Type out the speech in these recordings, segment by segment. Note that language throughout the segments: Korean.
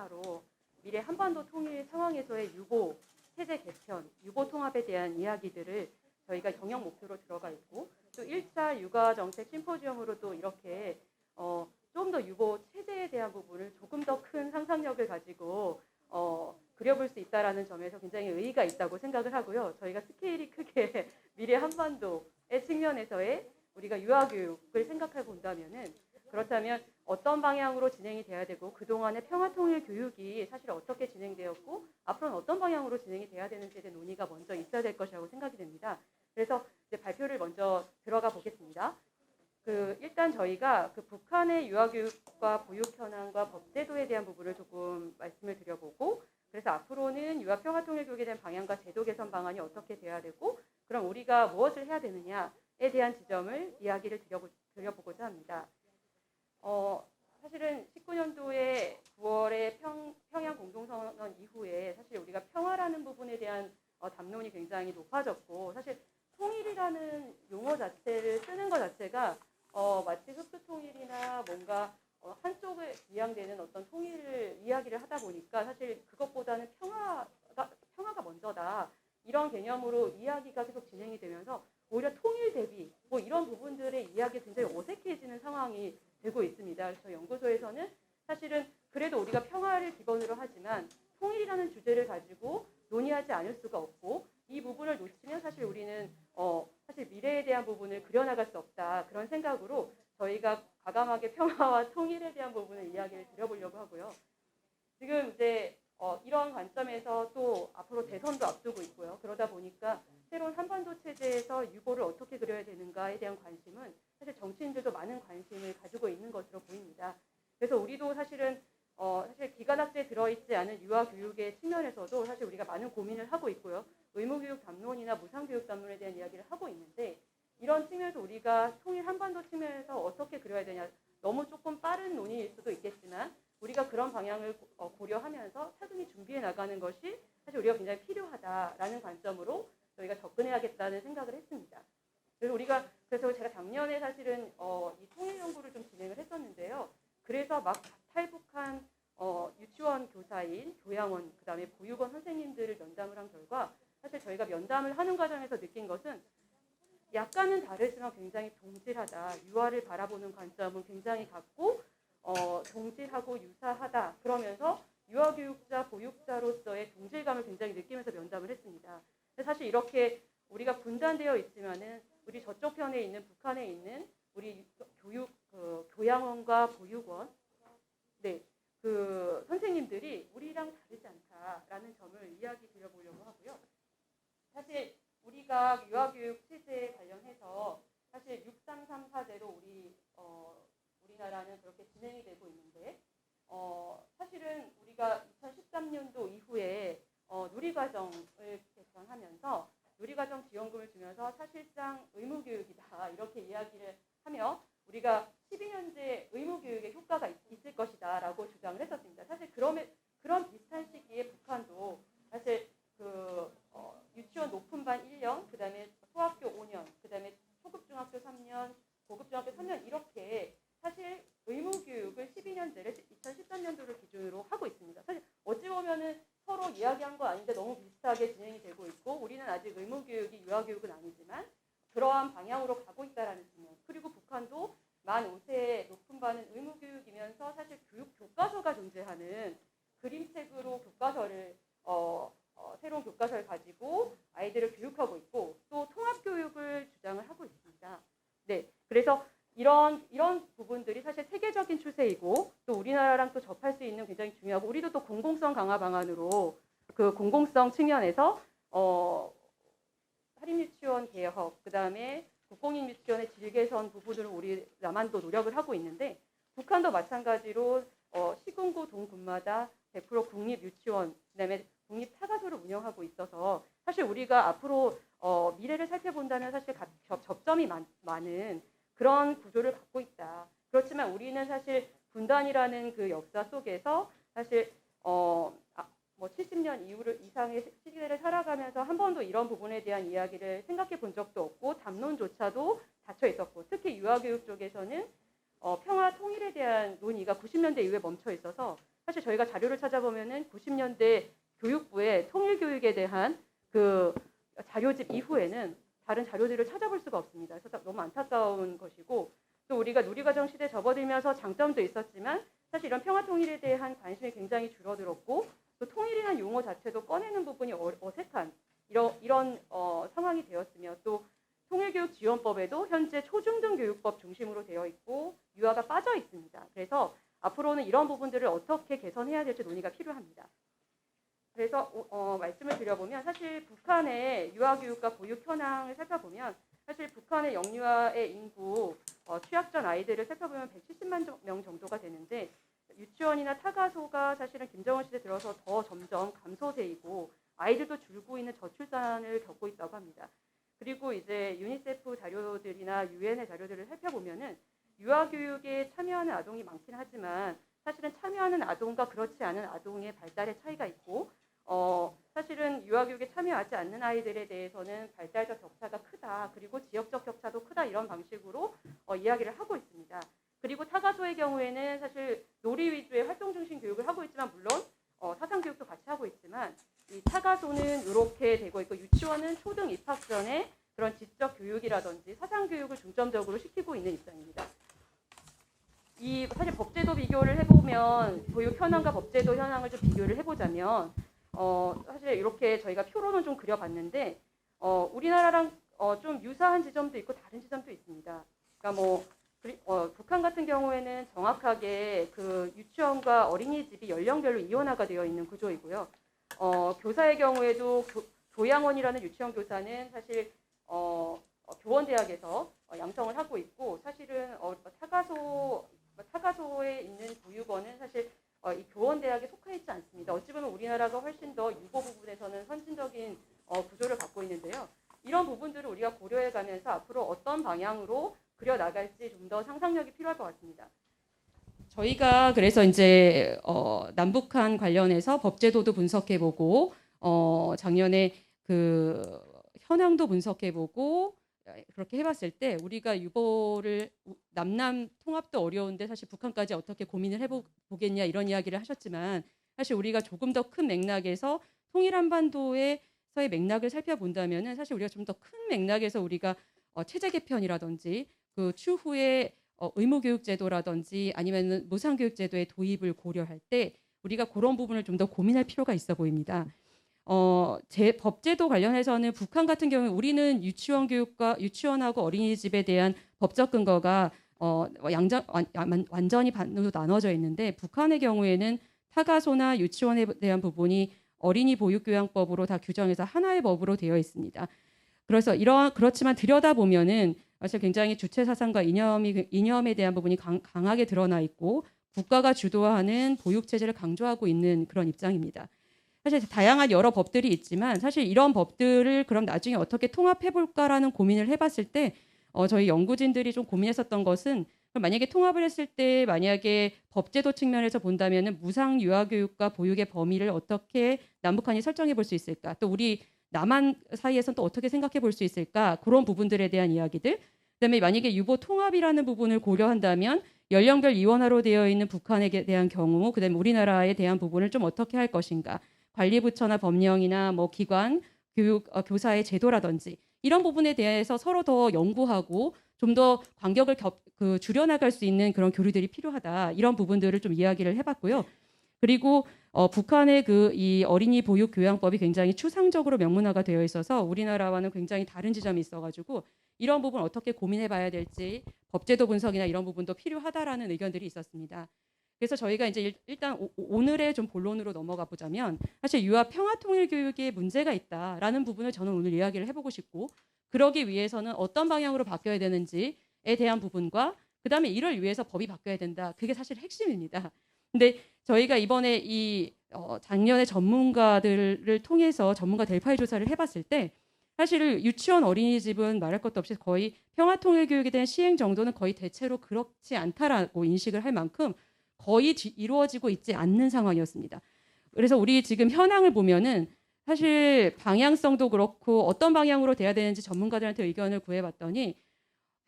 하나로 미래 한반도 통일 상황에서의 유보 체제 개편, 유보 통합에 대한 이야기들을 저희가 경영 목표로 들어가 있고 또 1차 육아 정책 심포지엄으로 또 이렇게 어, 좀 더 유보 체제에 대한 부분을 조금 더 큰 상상력을 가지고 어, 그려볼 수 있다라는 점에서 굉장히 의의가 있다고 생각을 하고요. 저희가 스케일이 크게 미래 한반도의 측면에서의 우리가 유아 교육을 생각해 본다면은 그렇다면 어떤 방향으로 진행이 돼야 되고 그동안의 평화 통일 교육이 사실 어떻게 진행되었고 앞으로는 어떤 방향으로 진행이 돼야 되는지에 대한 논의가 먼저 있어야 될 것이라고 생각이 됩니다. 그래서 이제 발표를 먼저 들어가 보겠습니다. 그 일단 저희가 그 북한의 유아 교육과 보육 현황과 법제도에 대한 부분을 조금 말씀을 드려보고 그래서 앞으로는 유아 평화 통일 교육에 대한 방향과 제도 개선 방안이 어떻게 돼야 되고 그럼 우리가 무엇을 해야 되느냐에 대한 지점을 이야기를 드려보, 드려보고자 합니다. 어, 사실은 19년도에 9월에 평, 평양 공동선언 이후에 사실 우리가 평화라는 부분에 대한 어, 담론이 굉장히 높아졌고 사실 통일이라는 용어 자체를 쓰는 것 자체가 어, 마치 흡수 통일이나 뭔가 어, 한쪽에 지향되는 어떤 통일을 이야기를 하다 보니까 사실 그것보다는 평화가 평화가 먼저다. 이런 개념으로 이야기가 계속 진행이 되면서 오히려 통일 대비 뭐 이런 부분들의 이야기 굉장히 어색해지는 상황이 되고 있습니다. 그래서 연구소에서는 사실은 그래도 우리가 평화를 기본으로 하지만 통일이라는 주제를 가지고 논의하지 않을 수가 없고 이 부분을 놓치면 사실 우리는 어 사실 미래에 대한 부분을 그려나갈 수 없다 그런 생각으로 저희가 과감하게 평화와 통일에 대한 부분을 이야기를 드려보려고 하고요. 지금 이제 어, 이런 관점에서 또 앞으로 대선도 앞두고 있고요. 그러다 보니까 새로운 한반도 체제에서 유보를 어떻게 그려야 되는가에 대한 관심은 사실 정치인들도 많은 관심을 가지고 있는 것으로 보입니다. 그래서 우리도 사실은 어, 사실 기관학제에 들어있지 않은 유아 교육의 측면에서도 사실 우리가 많은 고민을 하고 있고요. 의무교육 담론이나 무상교육 담론에 대한 이야기를 하고 있는데 이런 측면에서 우리가 통일 한반도 측면에서 어떻게 그려야 되냐 너무 조금 빠른 논의일 수도 있겠지만 우리가 그런 방향을 고- 어, 고려하면서 차근히 준비해 나가는 것이 사실 우리가 굉장히 필요하다라는 관점으로 저희가 접근해야겠다는 생각을 했습니다. 그래서 우리가 그래서 제가 작년에 사실은 어, 이 통일 연구를 좀 진행을 했었는데요. 그래서 막 탈북한 어, 유치원 교사인 교양원 그다음에 보육원 선생님들을 면담을 한 결과 사실 저희가 면담을 하는 과정에서 느낀 것은 약간은 다르지만 굉장히 동질하다. 유아를 바라보는 관점은 굉장히 같고 어, 동질하고 유사하다. 그러면서 유아교육자, 보육자로서의 동질감을 굉장히 느끼면서 면담을 했습니다. 사실 이렇게 우리가 분단되어 있지만은 우리 저쪽 편에 있는 북한에 있는 우리 교육 그 교양원과 보육원 네. 그 선생님들이 우리랑 다르지 않다라는 점을 이야기 드려보려고 하고요. 사실 우리가 유아교육 체제에 관련해서 사실 6334대로 우리 어, 우리나라는 그렇게 진행이 되고 있는데 어, 사실은 우리가 2013년도 이후에 어, 누리과정을 개정하면서 누리과정 지원금을 주면서 사실상 의무교육이다 이렇게 이야기를 하며 우리가 12년제 의무교육의 효과가 있, 을 것이다라고 주장을 했었습니다. 사실 그럼에, 그런 비슷한 시기에 북한도 사실 그 어, 유치원 높은 반 1년, 그 다음에 소학교 5년, 그 다음에 초급중학교 3년, 고급중학교 3년 이렇게 사실 의무교육을 12년제를 2013년도를 기준으로 하고 있습니다. 사실 어찌 보면은 서로 이야기한 거 아닌데 너무 비슷하게 진행이 되고 있고 우리는 아직 의무교육이 유아교육은 아니지만 그러한 방향으로 가고 있다라는 측면. 그리고 북한도 만 5세 높은 반은 의무교육이면서 사실 교육 교과서가 존재하는 그림책으로 교과서를 어, 어, 새로운 교과서를 가지고 아이들을 교육하고 있고 또 통합교육을 주장을 하고 있습니다. 네, 그래서 이런 이런 부분들이 사실 세계적인 추세이고 또 우리나라랑 또 접할 수 있는 굉장히 중요하고 우리도 또 공공성 강화 방안으로 그 공공성 측면에서 어, 사립유치원 개혁 그 다음에 국공립 유치원의 질 개선 부분을 우리 남한도 노력을 하고 있는데 북한도 마찬가지로 어, 시군구 동군마다 100% 국립 유치원 그 다음에 독립 타가소를 운영하고 있어서 사실 우리가 앞으로 어, 미래를 살펴본다면 사실 가- 접, 접점이 많, 많은 그런 구조를 갖고 있다. 그렇지만 우리는 사실 분단이라는 그 역사 속에서 사실 어, 아, 뭐 70년 이후를 이상의 시기를 살아가면서 한 번도 이런 부분에 대한 이야기를 생각해 본 적도 없고 담론조차도 닫혀 있었고 특히 유아교육 쪽에서는 어, 평화 통일에 대한 논의가 90년대 이후에 멈춰 있어서 사실 저희가 자료를 찾아보면은 90년대 교육부의 통일 교육에 대한 그 자료집 이후에는 다른 자료들을 찾아볼 수가 없습니다. 그래서 너무 안타까운 것이고 또 우리가 누리과정 시대 접어들면서 장점도 있었지만 사실 이런 평화 통일에 대한 관심이 굉장히 줄어들었고 또 통일이라는 용어 자체도 꺼내는 부분이 어, 어색한 이런 이런 어, 상황이 되었으며 또 통일교육 지원법에도 현재 초중등 교육법 중심으로 되어 있고 유아가 빠져 있습니다. 그래서 앞으로는 이런 부분들을 어떻게 개선해야 될지 논의가 필요합니다. 그래서 어, 어, 말씀을 드려보면 사실 북한의 유아교육과 보육 현황을 살펴보면 사실 북한의 영유아의 인구 어, 취약전 아이들을 살펴보면 170만 정- 명 정도가 되는데 유치원이나 타가소가 사실은 김정은 시대 들어서 더 점점 감소세이고 아이들도 줄고 있는 저출산을 겪고 있다고 합니다. 그리고 이제 유니세프 자료들이나 유엔의 자료들을 살펴보면은 유아교육에 참여하는 아동이 많긴 하지만 사실은 참여하는 아동과 그렇지 않은 아동의 발달의 차이가 있고 어, 사실은 유아교육에 참여하지 않는 아이들에 대해서는 발달적 격차가 크다 그리고 지역적 격차도 크다 이런 방식으로 어, 이야기를 하고 있습니다. 그리고 타가소의 경우에는 사실 놀이 위주의 활동 중심 교육을 하고 있지만 물론 어, 사상 교육도 같이 하고 있지만 이 타가소는 이렇게 되고 있고 유치원은 초등 입학 전에 그런 지적 교육이라든지 사상 교육을 중점적으로 시키고 있는 입장입니다. 이 사실 법제도 비교를 해보면 보육 현황과 법제도 현황을 좀 비교를 해보자면 어, 사실 이렇게 저희가 표로는 좀 그려봤는데 어, 우리나라랑 어, 좀 유사한 지점도 있고 다른 지점도 있습니다. 그러니까 뭐 어, 북한 같은 경우에는 정확하게 그 유치원과 어린이집이 연령별로 이원화가 되어 있는 구조이고요. 어, 교사의 경우에도 교, 교양원이라는 유치원 교사는 사실 어, 어, 교원대학에서 어, 양성을 하고 있고 사실은 어, 타가소 타가소에 있는 보육원은 사실 어, 이 교원대학에 속해 있지 않습니다. 어찌 보면 우리나라가 훨씬 더 유보 부분에서는 선진적인 어, 구조를 갖고 있는데요. 이런 부분들을 우리가 고려해 가면서 앞으로 어떤 방향으로 그려 나갈지 좀 더 상상력이 필요할 것 같습니다. 저희가 그래서 이제 어, 남북한 관련해서 법제도도 분석해보고 어, 작년에 그 현황도 분석해보고 그렇게 해봤을 때 우리가 유보를 남남 통합도 어려운데 사실 북한까지 어떻게 고민을 해보겠냐 이런 이야기를 하셨지만 사실 우리가 조금 더 큰 맥락에서 통일 한반도에서의 맥락을 살펴본다면은 사실 우리가 좀 더 큰 맥락에서 우리가 어, 체제 개편이라든지 그 추후에 어, 의무교육제도라든지 아니면 무상교육제도의 도입을 고려할 때 우리가 그런 부분을 좀 더 고민할 필요가 있어 보입니다. 어, 제 법제도 관련해서는 북한 같은 경우에 우리는 유치원 교육과 유치원하고 어린이집에 대한 법적 근거가 어, 완, 완- 완전히 반으로 나눠져 있는데 북한의 경우에는 타가소나 유치원에 대한 부분이 어린이 보육교양법으로 다 규정해서 하나의 법으로 되어 있습니다. 그래서 이러 그렇지만 들여다 보면은 사실 굉장히 주체 사상과 이념이 이념에 대한 부분이 강, 강하게 드러나 있고 국가가 주도하는 보육 체제를 강조하고 있는 그런 입장입니다. 사실 다양한 여러 법들이 있지만 사실 이런 법들을 그럼 나중에 어떻게 통합해 볼까라는 고민을 해봤을 때 어, 저희 연구진들이 좀 고민했었던 것은 만약에 통합을 했을 때 만약에 법제도 측면에서 본다면은 무상 유아 교육과 보육의 범위를 어떻게 남북한이 설정해 볼 수 있을까? 또 우리 남한 사이에서는 또 어떻게 생각해 볼 수 있을까? 그런 부분들에 대한 이야기들. 그다음에 만약에 유보 통합이라는 부분을 고려한다면 연령별 이원화로 되어 있는 북한에 대한 경우, 그다음에 우리나라에 대한 부분을 좀 어떻게 할 것인가? 관리부처나 법령이나 뭐 기관, 교육 어, 교사의 제도라든지 이런 부분에 대해서 서로 더 연구하고 좀 더 간격을 겹, 그 줄여나갈 수 있는 그런 교류들이 필요하다 이런 부분들을 좀 이야기를 해봤고요. 그리고 어, 북한의 그 이 어린이 보육 교양법이 굉장히 추상적으로 명문화가 되어 있어서 우리나라와는 굉장히 다른 지점이 있어가지고 이런 부분 어떻게 고민해봐야 될지 법제도 분석이나 이런 부분도 필요하다라는 의견들이 있었습니다. 그래서 저희가 이제 일- 일단 오- 오늘의 좀 본론으로 넘어가 보자면 사실 유아 평화 통일 교육에 문제가 있다라는 부분을 저는 오늘 이야기를 해보고 싶고 그러기 위해서는 어떤 방향으로 바뀌어야 되는지에 대한 부분과 그 다음에 이를 위해서 법이 바뀌어야 된다. 그게 사실 핵심입니다. 근데 저희가 이번에 이 어, 작년에 전문가들을 통해서 전문가 델파이 조사를 해봤을 때 사실 유치원 어린이집은 말할 것도 없이 거의 평화통일교육에 대한 시행 정도는 거의 대체로 그렇지 않다라고 인식을 할 만큼 거의 지- 이루어지고 있지 않는 상황이었습니다. 그래서 우리 지금 현황을 보면은 사실 방향성도 그렇고 어떤 방향으로 돼야 되는지 전문가들한테 의견을 구해봤더니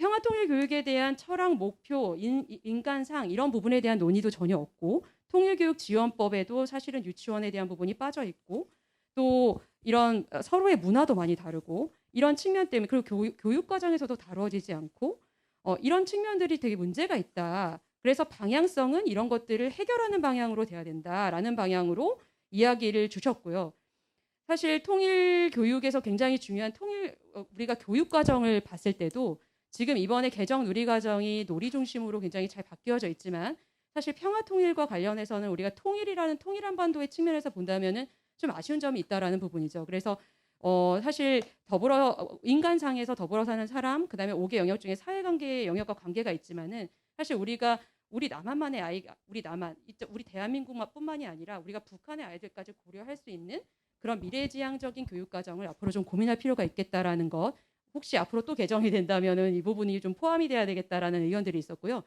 평화통일교육에 대한 철학 목표, 인, 인간상 이런 부분에 대한 논의도 전혀 없고 통일교육 지원법에도 사실은 유치원에 대한 부분이 빠져 있고 또 이런 어, 서로의 문화도 많이 다르고 이런 측면 때문에 그리고 교육, 교육 과정에서도 다뤄지지 않고 어, 이런 측면들이 되게 문제가 있다. 그래서 방향성은 이런 것들을 해결하는 방향으로 돼야 된다라는 방향으로 이야기를 주셨고요. 사실 통일 교육에서 굉장히 중요한 통일 어, 우리가 교육 과정을 봤을 때도 지금 이번에 개정 누리 과정이 놀이 중심으로 굉장히 잘 바뀌어져 있지만 사실 평화 통일과 관련해서는 우리가 통일이라는 통일 한반도의 측면에서 본다면은 좀 아쉬운 점이 있다라는 부분이죠. 그래서 어 사실 더불어 어, 인간상에서 더불어 사는 사람 그다음에 5개 영역 중에 사회관계의 영역과 관계가 있지만은 사실 우리가 우리 남한만의 아이가 우리 남한 우리 대한민국뿐만이 아니라 우리가 북한의 아이들까지 고려할 수 있는 그런 미래지향적인 교육 과정을 앞으로 좀 고민할 필요가 있겠다라는 것 혹시 앞으로 또 개정이 된다면은 이 부분이 좀 포함이 돼야 되겠다라는 의견들이 있었고요.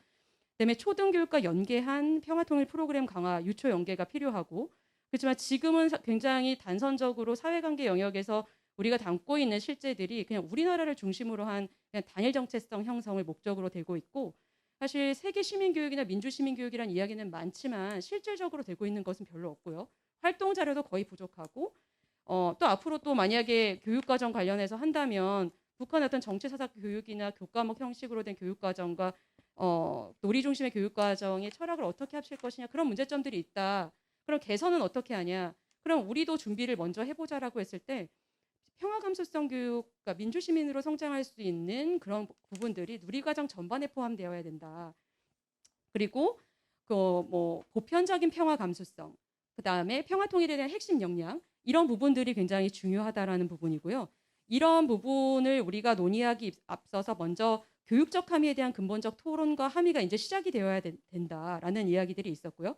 그다음에 초등교육과 연계한 평화통일 프로그램 강화, 유초 연계가 필요하고 그렇지만 지금은 사- 굉장히 단선적으로 사회관계 영역에서 우리가 담고 있는 실제들이 그냥 우리나라를 중심으로 한 그냥 단일 정체성 형성을 목적으로 되고 있고 사실 세계 시민 교육이나 민주 시민 교육이란 이야기는 많지만 실질적으로 되고 있는 것은 별로 없고요. 활동 자료도 거의 부족하고 어, 또 앞으로 또 만약에 교육 과정 관련해서 한다면 북한의 어떤 정치 사상 교육이나 교과목 형식으로 된 교육 과정과 어, 놀이 중심의 교육 과정의 철학을 어떻게 합칠 것이냐 그런 문제점들이 있다. 그럼 개선은 어떻게 하냐? 그럼 우리도 준비를 먼저 해보자라고 했을 때 평화 감수성 교육, 그러니까 민주 시민으로 성장할 수 있는 그런 부분들이 누리 과정 전반에 포함되어야 된다. 그리고 그 뭐 보편적인 평화 감수성, 그 다음에 평화 통일에 대한 핵심 역량 이런 부분들이 굉장히 중요하다라는 부분이고요. 이런 부분을 우리가 논의하기 앞서서 먼저 교육적 함의에 대한 근본적 토론과 함의가 이제 시작이 되어야 된- 된다라는 이야기들이 있었고요.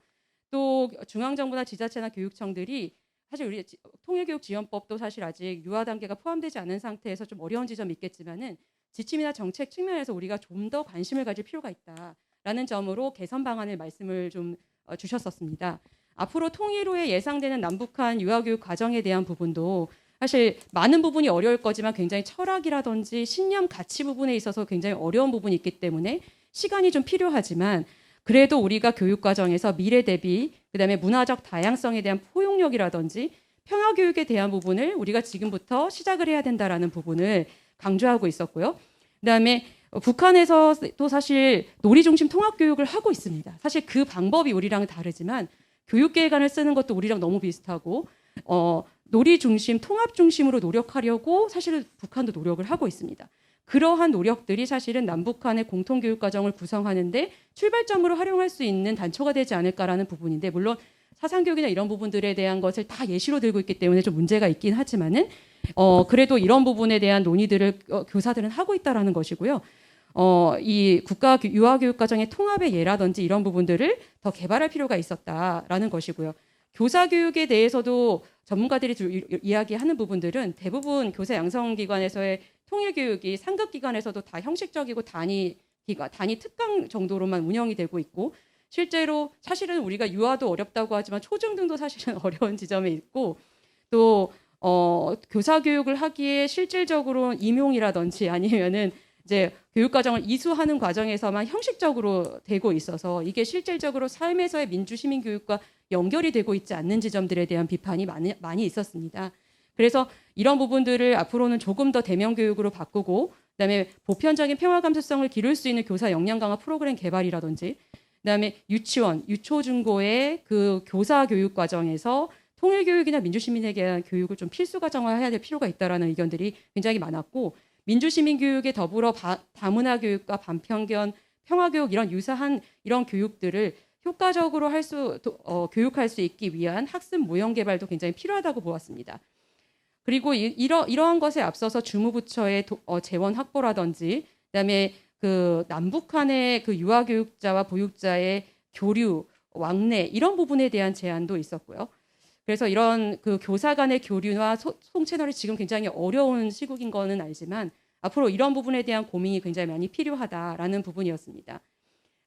또 중앙정부나 지자체나 교육청들이 사실 우리 지- 통일교육 지원법도 사실 아직 유화 단계가 포함되지 않은 상태에서 좀 어려운 지점이 있겠지만은 지침이나 정책 측면에서 우리가 좀 더 관심을 가질 필요가 있다라는 점으로 개선 방안을 말씀을 좀 어, 주셨었습니다. 앞으로 통일 후에 예상되는 남북한 유아교육 과정에 대한 부분도 사실 많은 부분이 어려울 거지만 굉장히 철학이라든지 신념 가치 부분에 있어서 굉장히 어려운 부분이 있기 때문에 시간이 좀 필요하지만 그래도 우리가 교육 과정에서 미래 대비 그다음에 문화적 다양성에 대한 포용력이라든지 평화 교육에 대한 부분을 우리가 지금부터 시작을 해야 된다라는 부분을 강조하고 있었고요. 그다음에 어, 북한에서 또 사실 놀이 중심 통합 교육을 하고 있습니다. 사실 그 방법이 우리랑 다르지만 교육 계획안을 쓰는 것도 우리랑 너무 비슷하고 어, 놀이 중심 통합 중심으로 노력하려고 사실은 북한도 노력을 하고 있습니다. 그러한 노력들이 사실은 남북한의 공통 교육 과정을 구성하는데 출발점으로 활용할 수 있는 단초가 되지 않을까라는 부분인데 물론 사상 교육이나 이런 부분들에 대한 것을 다 예시로 들고 있기 때문에 좀 문제가 있긴 하지만은 어 그래도 이런 부분에 대한 논의들을 어, 교사들은 하고 있다라는 것이고요. 어, 이 국가 교- 유아 교육 과정의 통합의 예라든지 이런 부분들을 더 개발할 필요가 있었다라는 것이고요. 교사 교육에 대해서도 전문가들이 주- 이- 이야기하는 부분들은 대부분 교사 양성 기관에서의 통일 교육이 상급 기관에서도 다 형식적이고 단위 기관, 단위 특강 정도로만 운영이 되고 있고 실제로 사실은 우리가 유아도 어렵다고 하지만 초중등도 사실은 어려운 지점에 있고 또 어, 교사 교육을 하기에 실질적으로 임용이라든지 아니면은 이제 교육 과정을 이수하는 과정에서만 형식적으로 되고 있어서 이게 실질적으로 삶에서의 민주 시민 교육과 연결이 되고 있지 않는 지점들에 대한 비판이 많이, 많이 있었습니다. 그래서 이런 부분들을 앞으로는 조금 더 대면 교육으로 바꾸고 그다음에 보편적인 평화 감수성을 기를 수 있는 교사 역량 강화 프로그램 개발이라든지 그다음에 유치원, 유초 중고의 그 교사 교육 과정에서 통일 교육이나 민주 시민에 대한 교육을 좀 필수 과정화해야 될 필요가 있다라는 의견들이 굉장히 많았고 민주 시민 교육에 더불어 바, 다문화 교육과 반편견, 평화 교육 이런 유사한 이런 교육들을 효과적으로 할 수 어, 교육할 수 있기 위한 학습 모형 개발도 굉장히 필요하다고 보았습니다. 그리고 이, 이러, 이러한 것에 앞서서 주무부처의 도, 어, 재원 확보라든지 그다음에 그 남북한의 그 유아 교육자와 보육자의 교류 왕래 이런 부분에 대한 제안도 있었고요. 그래서 이런 그 교사 간의 교류와 소, 통 채널이 지금 굉장히 어려운 시국인 거는 알지만 앞으로 이런 부분에 대한 고민이 굉장히 많이 필요하다라는 부분이었습니다.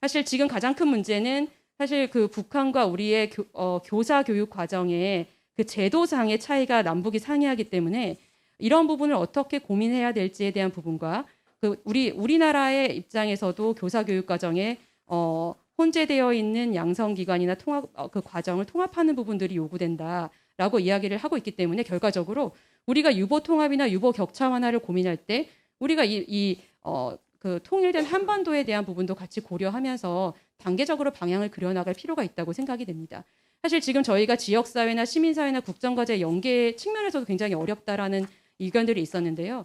사실 지금 가장 큰 문제는 사실 그 북한과 우리의 교, 어, 교사 교육 과정에 그 제도상의 차이가 남북이 상이하기 때문에 이런 부분을 어떻게 고민해야 될지에 대한 부분과 그 우리 우리나라의 입장에서도 교사 교육 과정에 어, 혼재되어 있는 양성 기관이나 통합 어, 그 과정을 통합하는 부분들이 요구된다라고 이야기를 하고 있기 때문에 결과적으로 우리가 유보 통합이나 유보 격차 완화를 고민할 때 우리가 이, 이 어, 그 통일된 한반도에 대한 부분도 같이 고려하면서 단계적으로 방향을 그려나갈 필요가 있다고 생각이 됩니다. 사실 지금 저희가 지역사회나 시민사회나 국정과제 연계 측면에서도 굉장히 어렵다라는 의견들이 있었는데요.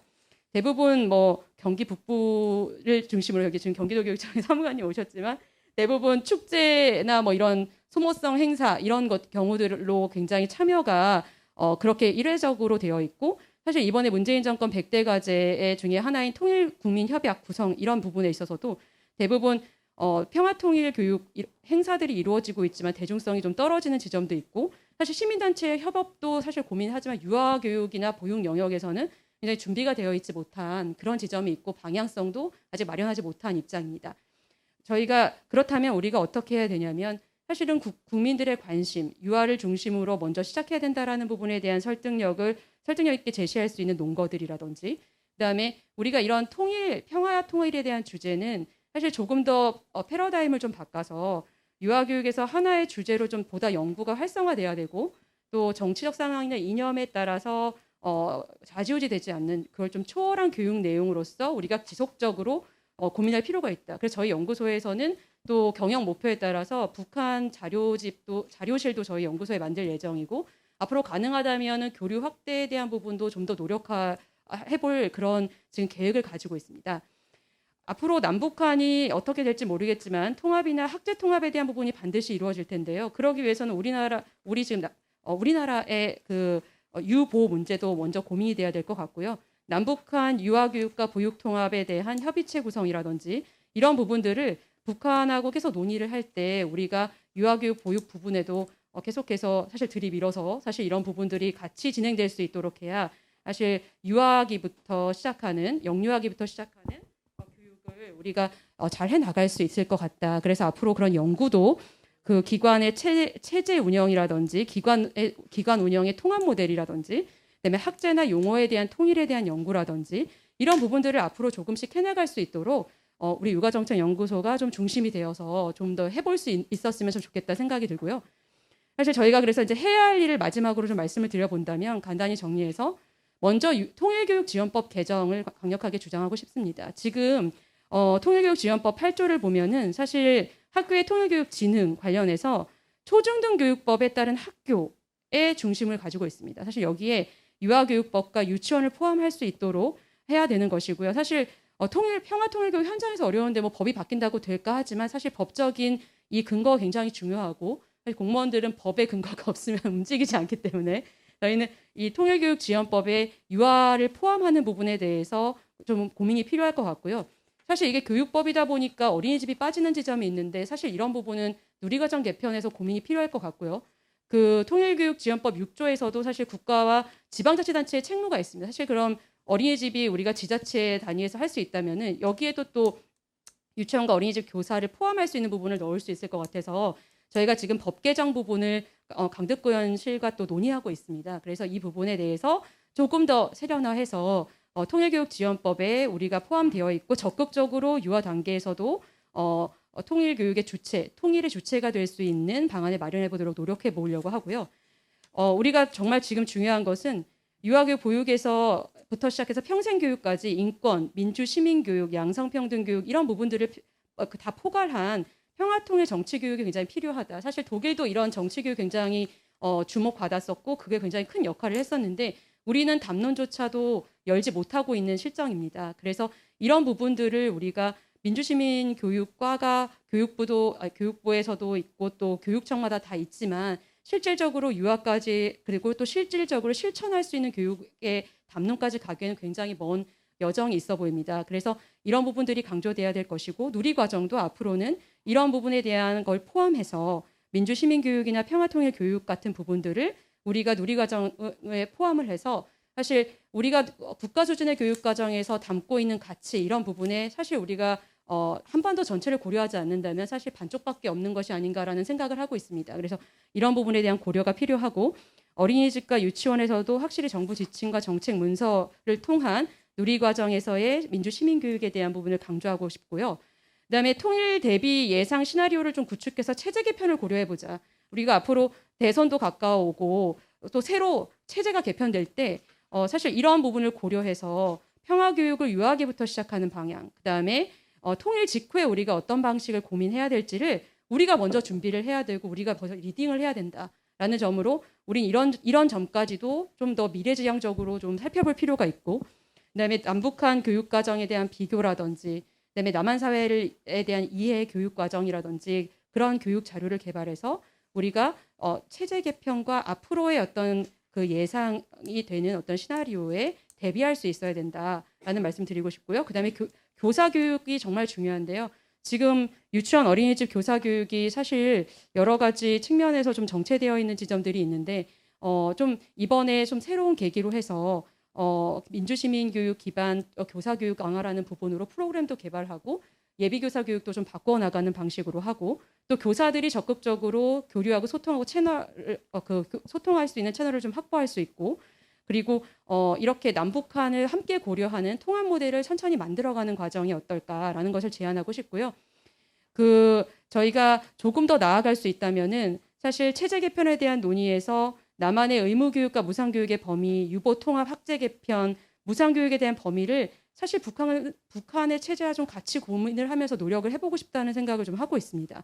대부분 뭐 경기 북부를 중심으로 여기 지금 경기도 교육청의 사무관님 오셨지만 대부분 축제나 뭐 이런 소모성 행사 이런 것 경우들로 굉장히 참여가 어 그렇게 일회적으로 되어 있고 사실 이번에 문재인 정권 100대 과제 중에 하나인 통일 국민 협약 구성 이런 부분에 있어서도 대부분 어, 평화 통일 교육 이- 행사들이 이루어지고 있지만 대중성이 좀 떨어지는 지점도 있고 사실 시민단체의 협업도 사실 고민하지만 유아 교육이나 보육 영역에서는 굉장히 준비가 되어 있지 못한 그런 지점이 있고 방향성도 아직 마련하지 못한 입장입니다. 저희가 그렇다면 우리가 어떻게 해야 되냐면 사실은 국, 국민들의 관심, 유아를 중심으로 먼저 시작해야 된다라는 부분에 대한 설득력을 설득력 있게 제시할 수 있는 논거들이라든지 그다음에 우리가 이런 통일, 평화 통일에 대한 주제는 사실 조금 더 어, 패러다임을 좀 바꿔서 유아 교육에서 하나의 주제로 좀 보다 연구가 활성화돼야 되고 또 정치적 상황이나 이념에 따라서 어, 좌지우지 되지 않는 그걸 좀 초월한 교육 내용으로서 우리가 지속적으로 어, 고민할 필요가 있다. 그래서 저희 연구소에서는 또 경영 목표에 따라서 북한 자료집도 자료실도 저희 연구소에 만들 예정이고 앞으로 가능하다면은 교류 확대에 대한 부분도 좀 더 노력해 볼 그런 지금 계획을 가지고 있습니다. 앞으로 남북한이 어떻게 될지 모르겠지만 통합이나 학제 통합에 대한 부분이 반드시 이루어질 텐데요. 그러기 위해서는 우리나라 우리 지금 나- 어, 우리나라의 그 어, 유보 문제도 먼저 고민이 돼야 될 것 같고요. 남북한 유아교육과 보육 통합에 대한 협의체 구성이라든지 이런 부분들을 북한하고 계속 논의를 할 때 우리가 유아교육 보육 부분에도 어, 계속해서 사실 들이밀어서 사실 이런 부분들이 같이 진행될 수 있도록 해야 사실 유아기부터 시작하는 영유아기부터 시작하는 어, 교육을 우리가 어, 잘 해 나갈 수 있을 것 같다. 그래서 앞으로 그런 연구도 그 기관의 체, 체제 운영이라든지 기관의 기관 운영의 통합 모델이라든지 그다음에 학제나 용어에 대한 통일에 대한 연구라든지 이런 부분들을 앞으로 조금씩 해나갈 수 있도록 어, 우리 육아정책연구소가 좀 중심이 되어서 좀 더 해볼 수 있, 있었으면 좀 좋겠다 생각이 들고요. 사실 저희가 그래서 이제 해야 할 일을 마지막으로 좀 말씀을 드려본다면 간단히 정리해서 먼저 유- 통일교육지원법 개정을 강력하게 주장하고 싶습니다. 지금 어, 통일교육지원법 8조를 보면은 사실 학교의 통일교육 진흥 관련해서 초중등 교육법에 따른 학교의 중심을 가지고 있습니다. 사실 여기에 유아교육법과 유치원을 포함할 수 있도록 해야 되는 것이고요. 사실 어, 통일 평화 통일 교육 현장에서 어려운데 뭐 법이 바뀐다고 될까 하지만 사실 법적인 이 근거가 굉장히 중요하고 사실 공무원들은 법의 근거가 없으면 움직이지 않기 때문에 저희는 이 통일 교육 지원법에 유아를 포함하는 부분에 대해서 좀 고민이 필요할 것 같고요. 사실 이게 교육법이다 보니까 어린이집이 빠지는 지점이 있는데 사실 이런 부분은 누리과정 개편에서 고민이 필요할 것 같고요. 그 통일교육지원법 6조에서도 사실 국가와 지방자치단체의 책무가 있습니다. 사실 그럼 어린이집이 우리가 지자체 단위에서 할 수 있다면은 여기에도 또 유치원과 어린이집 교사를 포함할 수 있는 부분을 넣을 수 있을 것 같아서 저희가 지금 법 개정 부분을 어, 강북구현실과 또 논의하고 있습니다. 그래서 이 부분에 대해서 조금 더 세련화해서 어, 통일교육지원법에 우리가 포함되어 있고 적극적으로 유아 단계에서도 어, 어, 통일 교육의 주체, 통일의 주체가 될 수 있는 방안을 마련해 보도록 노력해 보려고 하고요. 어, 우리가 정말 지금 중요한 것은 유아교육 보육에서부터 시작해서 평생 교육까지 인권, 민주, 시민 교육, 양성평등 교육 이런 부분들을 피- 어, 그다 포괄한 평화통일 정치 교육이 굉장히 필요하다. 사실 독일도 이런 정치 교육 굉장히 어, 주목받았었고 그게 굉장히 큰 역할을 했었는데 우리는 담론조차도 열지 못하고 있는 실정입니다. 그래서 이런 부분들을 우리가 민주시민 교육과가 교육부도 아, 교육부에서도 있고 또 교육청마다 다 있지만 실질적으로 유아까지 그리고 또 실질적으로 실천할 수 있는 교육의 담론까지 가기에는 굉장히 먼 여정이 있어 보입니다. 그래서 이런 부분들이 강조돼야 될 것이고 누리 과정도 앞으로는 이런 부분에 대한 걸 포함해서 민주 시민 교육이나 평화 통일 교육 같은 부분들을 우리가 누리 과정에 포함을 해서 사실 우리가 국가 수준의 교육 과정에서 담고 있는 가치 이런 부분에 사실 우리가 어, 한반도 전체를 고려하지 않는다면 사실 반쪽밖에 없는 것이 아닌가라는 생각을 하고 있습니다. 그래서 이런 부분에 대한 고려가 필요하고 어린이집과 유치원에서도 확실히 정부 지침과 정책 문서를 통한 누리 과정에서의 민주 시민 교육에 대한 부분을 강조하고 싶고요. 그다음에 통일 대비 예상 시나리오를 좀 구축해서 체제 개편을 고려해 보자. 우리가 앞으로 대선도 가까워오고 또 새로 체제가 개편될 때 어, 사실 이러한 부분을 고려해서 평화 교육을 유아기부터 시작하는 방향, 그다음에 어, 통일 직후에 우리가 어떤 방식을 고민해야 될지를 우리가 먼저 준비를 해야 되고 우리가 벌써 리딩을 해야 된다라는 점으로 우린 이런 이런 점까지도 좀 더 미래지향적으로 좀 살펴볼 필요가 있고 그다음에 남북한 교육 과정에 대한 비교라든지 그다음에 남한 사회에 대한 이해 교육 과정이라든지 그런 교육 자료를 개발해서 우리가 어, 체제 개편과 앞으로의 어떤 그 예상이 되는 어떤 시나리오에 대비할 수 있어야 된다라는 말씀 드리고 싶고요. 그다음에 교, 교사 교육이 정말 중요한데요. 지금 유치원 어린이집 교사 교육이 사실 여러 가지 측면에서 좀 정체되어 있는 지점들이 있는데 어, 좀 이번에 좀 새로운 계기로 해서 어, 민주시민 교육 기반 어, 교사 교육 강화라는 부분으로 프로그램도 개발하고 예비 교사 교육도 좀 바꿔 나가는 방식으로 하고 또 교사들이 적극적으로 교류하고 소통하고 채널을 어, 그그 소통할 수 있는 채널을 좀 확보할 수 있고 그리고 어, 이렇게 남북한을 함께 고려하는 통합 모델을 천천히 만들어가는 과정이 어떨까라는 것을 제안하고 싶고요. 그 저희가 조금 더 나아갈 수 있다면은 사실 체제 개편에 대한 논의에서 남한의 의무 교육과 무상 교육의 범위, 유보 통합 학제 개편, 무상 교육에 대한 범위를 사실 북한은 북한의 체제와 좀 같이 고민을 하면서 노력을 해보고 싶다는 생각을 좀 하고 있습니다.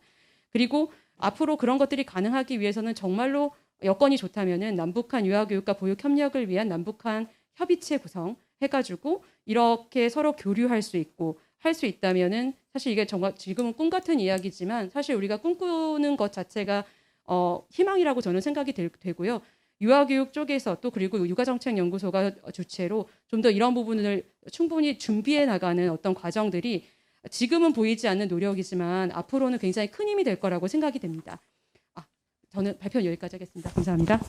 그리고 앞으로 그런 것들이 가능하기 위해서는 정말로 여건이 좋다면은 남북한 유아교육과 보육 협력을 위한 남북한 협의체 구성 해가지고 이렇게 서로 교류할 수 있고 할 수 있다면은 사실 이게 정말 지금은 꿈 같은 이야기지만 사실 우리가 꿈꾸는 것 자체가 어, 희망이라고 저는 생각이 될- 되고요. 유아교육 쪽에서 또 그리고 육아정책연구소가 주체로 좀 더 이런 부분을 충분히 준비해 나가는 어떤 과정들이 지금은 보이지 않는 노력이지만 앞으로는 굉장히 큰 힘이 될 거라고 생각이 됩니다. 아, 저는 발표는 여기까지 하겠습니다. 감사합니다.